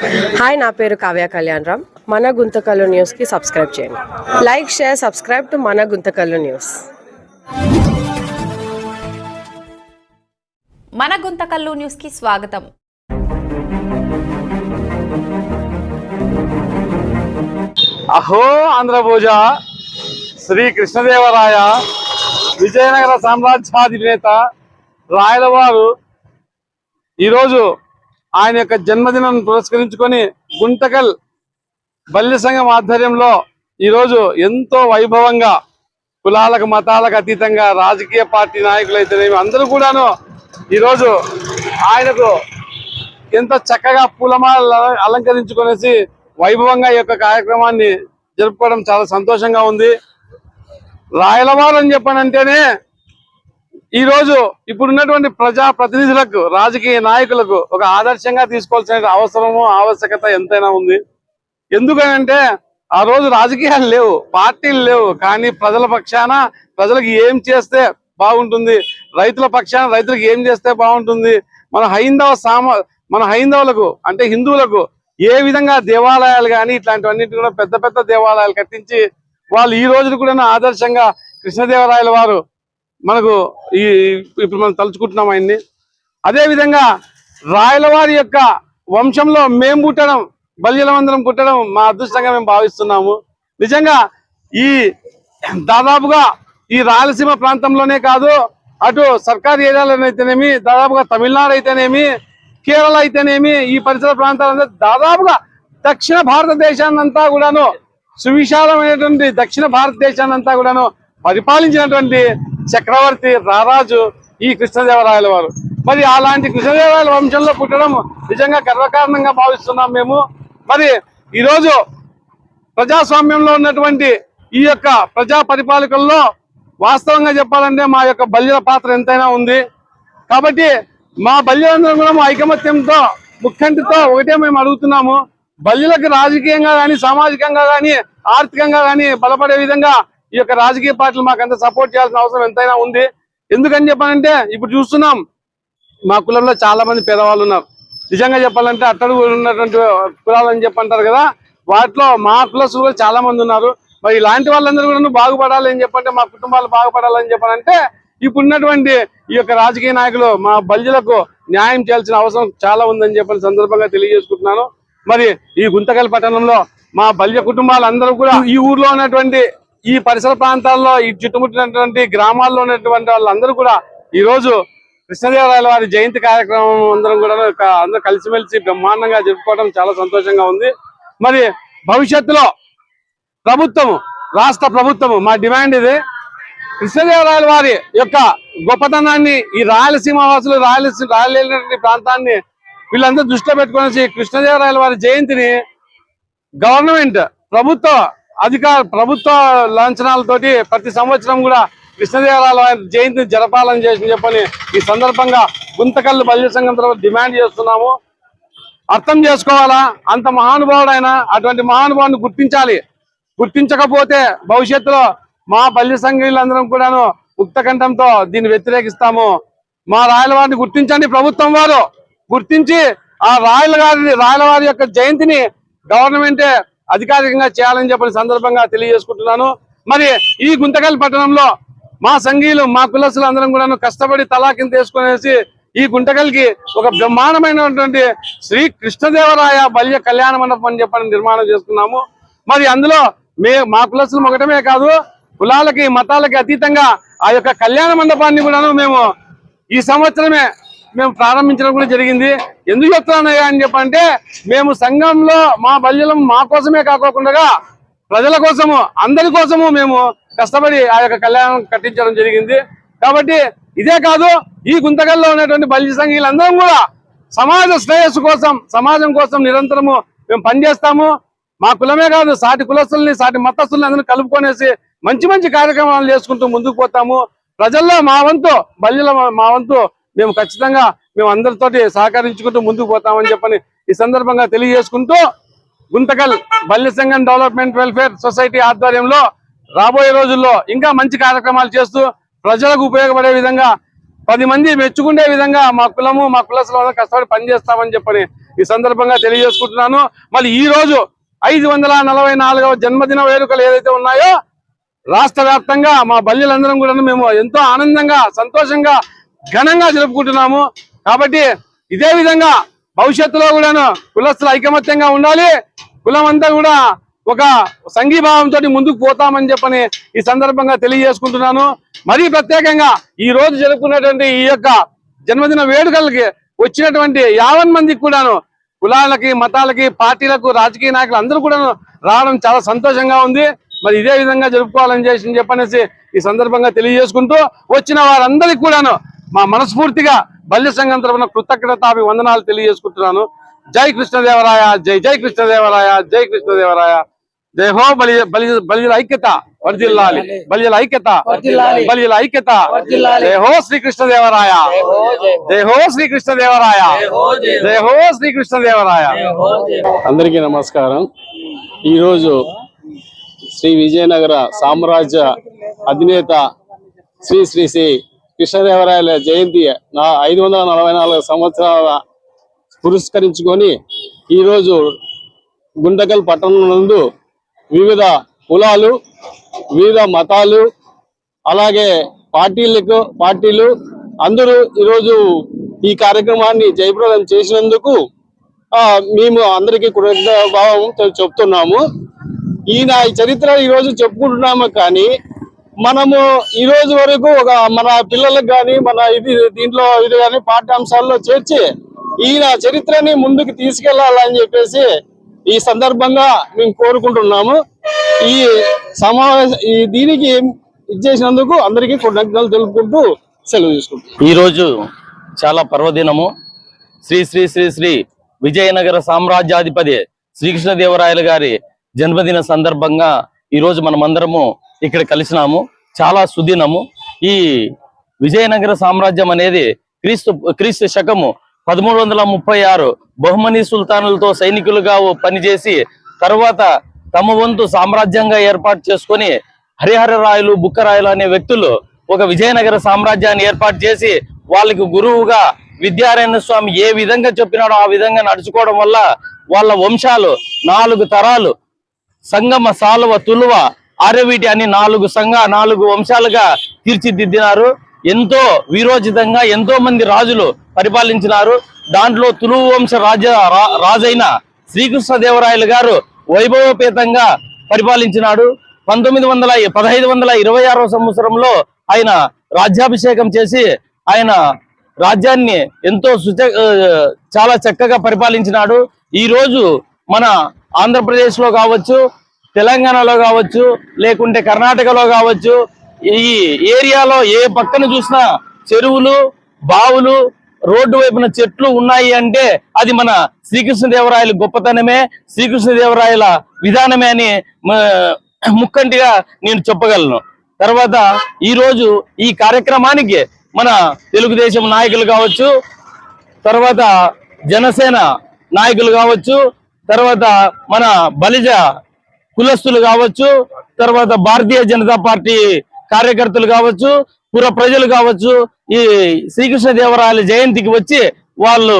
Hi నా పేరు కావ్య కళ్యాణ్ రామ్. మన గుంతకల్లు న్యూస్కి సబ్స్క్రైబ్ చేయండి. లైక్ షేర్ సబ్స్క్రైబ్ టు మన గుంతకల్లు న్యూస్ మన గుంతకల్లు న్యూస్కి స్వాగతం. అహో ఆంధ్రభోజ. శ్రీ కృష్ణదేవరాయ విజయనగర సామ్రాజ్యాధినేత రాయలవారు. ఈరోజు ఆయన యొక్క జన్మదినం పురస్కరించుకొని గుంటకల్ బల్లి సంఘం ఆధ్వర్యంలో ఈరోజు ఎంతో వైభవంగా కులాలకు మతాలకు అతీతంగా రాజకీయ పార్టీ నాయకులు అయితేనేమి అందరూ కూడాను ఈరోజు ఆయనకు ఎంతో చక్కగా పూలమాల అలంకరించుకునేసి వైభవంగా ఈ యొక్క కార్యక్రమాన్ని జరుపుకోవడం చాలా సంతోషంగా ఉంది. రాయలవారు అని చెప్పనంటేనే ఈ రోజు ఇప్పుడున్నటువంటి ప్రజా ప్రతినిధులకు రాజకీయ నాయకులకు ఒక ఆదర్శంగా తీసుకోవాల్సిన అవసరము ఆవశ్యకత ఎంతైనా ఉంది. ఎందుకనంటే ఆ రోజు రాజకీయాలు లేవు పార్టీలు లేవు కానీ ప్రజల పక్షాన ప్రజలకు ఏం చేస్తే బాగుంటుంది రైతుల పక్షాన రైతులకు ఏం చేస్తే బాగుంటుంది మన హైందవ సామ మన హైందవులకు అంటే హిందువులకు ఏ విధంగా దేవాలయాలు కానీ ఇట్లాంటివన్నిటి కూడా పెద్ద పెద్ద దేవాలయాలు కట్టించి వాళ్ళు ఈ రోజు కూడా ఆదర్శంగా కృష్ణదేవరాయల వారు మనకు ఈ ఇప్పుడు మనం తలుచుకుంటున్నాం ఆయన్ని. అదే విధంగా రాయలవారి యొక్క వంశంలో మేము పుట్టడం బల్యలమందరం పుట్టడం మా అదృష్టంగా మేము భావిస్తున్నాము. నిజంగా ఈ దాదాపుగా ఈ రాయలసీమ ప్రాంతంలోనే కాదు అటు సర్కారు ఏరియాలోనైతేనేమి దాదాపుగా తమిళనాడు అయితేనేమి కేరళ అయితేనేమి ఈ పరిసర ప్రాంతాలంతా దాదాపుగా దక్షిణ భారతదేశాన్నంతా కూడాను సువిశాలమైనటువంటి దక్షిణ భారతదేశాన్నంతా కూడాను పరిపాలించినటువంటి చక్రవర్తి రారాజు ఈ కృష్ణదేవరాయల వారు. మరి అలాంటి కృష్ణదేవరాయల వంశంలో పుట్టడం నిజంగా గర్వకారణంగా భావిస్తున్నాం మేము. మరి ఈరోజు ప్రజాస్వామ్యంలో ఉన్నటువంటి ఈ యొక్క ప్రజా పరిపాలకుల్లో వాస్తవంగా చెప్పాలంటే మా యొక్క బల్యుల పాత్ర ఎంతైనా ఉంది. కాబట్టి మా బల్యులందరం కూడా మా ఐకమత్యంతో ముఖ్యంటితో ఒకటే మేము అడుగుతున్నాము. బల్యులకు రాజకీయంగా కానీ సామాజికంగా కానీ ఆర్థికంగా కానీ బలపడే విధంగా ఈ యొక్క రాజకీయ పార్టీలు మాకు అంత సపోర్ట్ చేయాల్సిన అవసరం ఎంతైనా ఉంది. ఎందుకని చెప్పాలంటే ఇప్పుడు చూస్తున్నాం మా కులంలో చాలా మంది పేదవాళ్ళు ఉన్నారు. నిజంగా చెప్పాలంటే అట్టడుగు ఉన్నటువంటి కులాలు అని చెప్పంటారు కదా వాటిలో మా కులస్తులు కూడా చాలా మంది ఉన్నారు. మరి ఇలాంటి వాళ్ళందరూ కూడా బాగుపడాలి అని చెప్పంటే మా కుటుంబాలు బాగుపడాలని చెప్పాలంటే ఇప్పుడు ఉన్నటువంటి ఈ యొక్క రాజకీయ నాయకులు మా బల్జులకు న్యాయం చేయాల్సిన అవసరం చాలా ఉందని చెప్పిన సందర్భంగా తెలియజేసుకుంటున్నాను. మరి ఈ గుంతకల్ పట్టణంలో మా బల్య కుటుంబాలందరూ కూడా ఈ ఊర్లో ఉన్నటువంటి ఈ పరిసర ప్రాంతాల్లో ఈ చుట్టుముట్టినటువంటి గ్రామాల్లో ఉన్నటువంటి వాళ్ళందరూ కూడా ఈ రోజు కృష్ణదేవరాయల వారి జయంతి కార్యక్రమం అందరం కూడా అందరూ కలిసిమెలిసి బ్రహ్మాండంగా జరుపుకోవడం చాలా సంతోషంగా ఉంది. మరి భవిష్యత్తులో ప్రభుత్వము రాష్ట్ర ప్రభుత్వము మా డిమాండ్ ఇది. కృష్ణదేవరాయల వారి యొక్క గొప్పతనాన్ని ఈ రాయలసీమ వాసులు రాయలసీమ రాయలేనటువంటి ప్రాంతాన్ని వీళ్ళందరూ దృష్టిలో పెట్టుకునేసి కృష్ణదేవరాయల వారి జయంతిని గవర్నమెంట్ ప్రభుత్వ అధికార ప్రభుత్వ లాంఛనాలతోటి ప్రతి సంవత్సరం కూడా కృష్ణదేవరాయలు వారి జయంతిని జరపాలని చేసి చెప్పని ఈ సందర్భంగా గుంతకల్లు బల్లి సంఘం తరఫున డిమాండ్ చేస్తున్నాము. అర్థం చేసుకోవాలా? అంత మహానుభావుడు ఆయన అటువంటి మహానుభావుని గుర్తించాలి. గుర్తించకపోతే భవిష్యత్తులో మా బల్య సంఘీయులందరం కూడాను ఉక్తకంఠంతో దీన్ని వ్యతిరేకిస్తాము. మా రాయల వారిని గుర్తించండి ప్రభుత్వం వారు. గుర్తించి ఆ రాయల గారిని రాయల వారి యొక్క జయంతిని గవర్నమెంటే అధికారికంగా చేయాలని చెప్పిన సందర్భంగా తెలియజేసుకుంటున్నాను. మరి ఈ గుంతకల్ పట్టణంలో మా సంఘీయులు మా కులసులు అందరం కూడాను కష్టపడి తలా కింద తీసుకునేసి ఈ గుంటకల్కి ఒక బ్రహ్మాండమైనటువంటి శ్రీ కృష్ణదేవరాయ బల్య కళ్యాణ మండపం అని చెప్పని నిర్మాణం చేసుకున్నాము. మరి అందులో మే మా కులసులు ఒకటమే కాదు కులాలకి మతాలకి అతీతంగా ఆ యొక్క కళ్యాణ మండపాన్ని కూడాను మేము ఈ సంవత్సరమే మేము ప్రారంభించడం కూడా జరిగింది. ఎందుకు చెప్తున్నానయ్యా అని చెప్పంటే మేము సంఘంలో మా బల్యలం మా కోసమే కాకోకుండా ప్రజల కోసము అందరి కోసము మేము కష్టపడి ఆ యొక్క కళ్యాణం కట్టించడం జరిగింది. కాబట్టి ఇదే కాదు ఈ గుంతకల్లో ఉన్నటువంటి బల్య సంఘీలందరం కూడా సమాజ శ్రేయస్సు కోసం సమాజం కోసం నిరంతరము మేము పనిచేస్తాము. మా కులమే కాదు సాటి కులస్తుల్ని సాటి మతస్థుల్ని అందరిని కలుపుకొనేసి మంచి మంచి కార్యక్రమాలు చేసుకుంటూ ముందుకు పోతాము. ప్రజల్లో మా వంతు బల్యల మా వంతు మేము ఖచ్చితంగా మేము అందరితోటి సహకరించుకుంటూ ముందుకు పోతామని చెప్పని ఈ సందర్భంగా తెలియజేసుకుంటూ గుంతకల్ బల్లి సంఘం డెవలప్మెంట్ వెల్ఫేర్ సొసైటీ ఆధ్వర్యంలో రాబోయే రోజుల్లో ఇంకా మంచి కార్యక్రమాలు చేస్తూ ప్రజలకు ఉపయోగపడే విధంగా పది మంది మెచ్చుకునే విధంగా మా కులము మా కులస్తులు కష్టపడి పనిచేస్తామని చెప్పని ఈ సందర్భంగా తెలియజేసుకుంటున్నాను. మళ్ళీ ఈ రోజు ఐదు వందల నలభై నాలుగవ జన్మదిన వేడుకలు ఏదైతే ఉన్నాయో రాష్ట్ర వ్యాప్తంగా మా బల్యులందరం కూడా మేము ఎంతో ఆనందంగా సంతోషంగా ఘనంగా జరుపుకుంటున్నాము. కాబట్టి ఇదే విధంగా భవిష్యత్తులో కూడాను కులస్తులు ఐకమత్యంగా ఉండాలి. కులం అంతా కూడా ఒక సంఘీభావంతో ముందుకు పోతామని చెప్పని ఈ సందర్భంగా తెలియజేసుకుంటున్నాను. మరీ ప్రత్యేకంగా ఈ రోజు జరుపుకున్నటువంటి ఈ యొక్క జన్మదిన వేడుకలకి వచ్చినటువంటి యావన్ మందికి కూడాను కులాలకి మతాలకి పార్టీలకు రాజకీయ నాయకులు అందరూ కూడాను రావడం చాలా సంతోషంగా ఉంది. మరి ఇదే విధంగా జరుపుకోవాలని చేసి చెప్పనేసి ఈ సందర్భంగా తెలియజేసుకుంటూ వచ్చిన వారందరికీ కూడాను మా మనస్ఫూర్తిగా బల్య సంఘం తరఫున కృతజ్ఞతాభి వందనాలు తెలియజేసుకుంటున్నాను. జై కృష్ణదేవరాయ జై జై కృష్ణదేవరాయ జై కృష్ణదేవరాయ. జై హో బలి బలి బలిజల ఐక్యత వర్జిల్లాలి బలిజల ఐక్యత బలిజల ఐక్యత. జై హో శ్రీకృష్ణదేవరాయ జై హో శ్రీకృష్ణదేవరాయ జై హో శ్రీకృష్ణదేవరాయ అందరికీ నమస్కారం. ఈరోజు శ్రీ విజయనగర సామ్రాజ్య అధినేత శ్రీ శ్రీ శ్రీ కృష్ణదేవరాయల జయంతి నా ఐదు వందల నలభై నాలుగు సంవత్సరాల పురస్కరించుకొని ఈరోజు గుండకల్ పట్టణం నందు వివిధ కులాలు వివిధ మతాలు అలాగే పార్టీలకు పార్టీలు అందరూ ఈరోజు ఈ కార్యక్రమాన్ని జయప్రదం చేసినందుకు మేము అందరికీ కృతజ్ఞ భావం చెప్తున్నాము. ఈయన ఈ చరిత్ర ఈరోజు చెప్పుకుంటున్నాము కానీ మనము ఈ రోజు వరకు ఒక మన పిల్లలకు కానీ మన ఇది దీంట్లో ఇది కానీ పాఠ్యాంశాల్లో చేర్చి ఈయన చరిత్రని ముందుకు తీసుకెళ్ళాలని చెప్పేసి ఈ సందర్భంగా మేము కోరుకుంటున్నాము. ఈ సమావేశ ఈ దీనికి ఇచ్చేసినందుకు అందరికీ కృతజ్ఞతలు తెలుపుకుంటూ సెలవు తీసుకుంటాం ఈ రోజు చాలా పర్వదినము. శ్రీ శ్రీ శ్రీ శ్రీ విజయనగర సామ్రాజ్యాధిపతి శ్రీకృష్ణదేవరాయలు గారి జన్మదిన సందర్భంగా ఈ రోజు మనమందరము ఇక్కడ కలిసినాము. చాలా సుదినము. ఈ విజయనగర సామ్రాజ్యం అనేది క్రీస్తు క్రీస్తు శకము పదమూడు వందల ముప్పై ఆరు బహుమని సుల్తానులతో సైనికులుగా పనిచేసి తర్వాత తమ వంతు సామ్రాజ్యంగా ఏర్పాటు చేసుకొని హరిహర రాయలు బుక్కరాయలు అనే వ్యక్తులు ఒక విజయనగర సామ్రాజ్యాన్ని ఏర్పాటు చేసి వాళ్ళకి గురువుగా విద్యారాయణ స్వామి ఏ విధంగా చెప్పినాడో ఆ విధంగా నడుచుకోవడం వల్ల వాళ్ళ వంశాలు నాలుగు తరాలు సంగమ సాలువ తులువ ఆరవీటి అని నాలుగు సంఘ నాలుగు వంశాలుగా తీర్చిదిద్దినారు. ఎంతో వీరోచితంగా ఎంతో మంది రాజులు పరిపాలించినారు. దాంట్లో తులువు వంశ రాజ రా- రాజైన శ్రీకృష్ణదేవరాయలు గారు వైభవపేతంగా పరిపాలించినాడు. పంతొమ్మిది వందల పదహైదు వందల ఇరవై ఆరో సంవత్సరంలో ఆయన రాజ్యాభిషేకం చేసి ఆయన రాజ్యాన్ని ఎంతో సుచ చాలా చక్కగా పరిపాలించినాడు. ఈ రోజు మన ఆంధ్రప్రదేశ్లో కావచ్చు తెలంగాణలో కావచ్చు లేకుంటే కర్ణాటకలో కావచ్చు ఈ ఏరియాలో ఏ పక్కన చూసినా చెరువులు బావులు రోడ్డు వైపున చెట్లు ఉన్నాయి అంటే అది మన శ్రీకృష్ణదేవరాయల గొప్పతనమే శ్రీకృష్ణదేవరాయల విధానమే అని ముక్కంటిగా నేను చెప్పగలను. తర్వాత ఈరోజు ఈ కార్యక్రమానికి మన తెలుగుదేశం నాయకులు కావచ్చు తర్వాత జనసేన నాయకులు కావచ్చు తర్వాత మన బలిజ కులస్తులు కావచ్చు తర్వాత భారతీయ జనతా పార్టీ కార్యకర్తలు కావచ్చు పుర ప్రజలు కావచ్చు ఈ శ్రీకృష్ణ దేవరాయల జయంతికి వచ్చి వాళ్ళు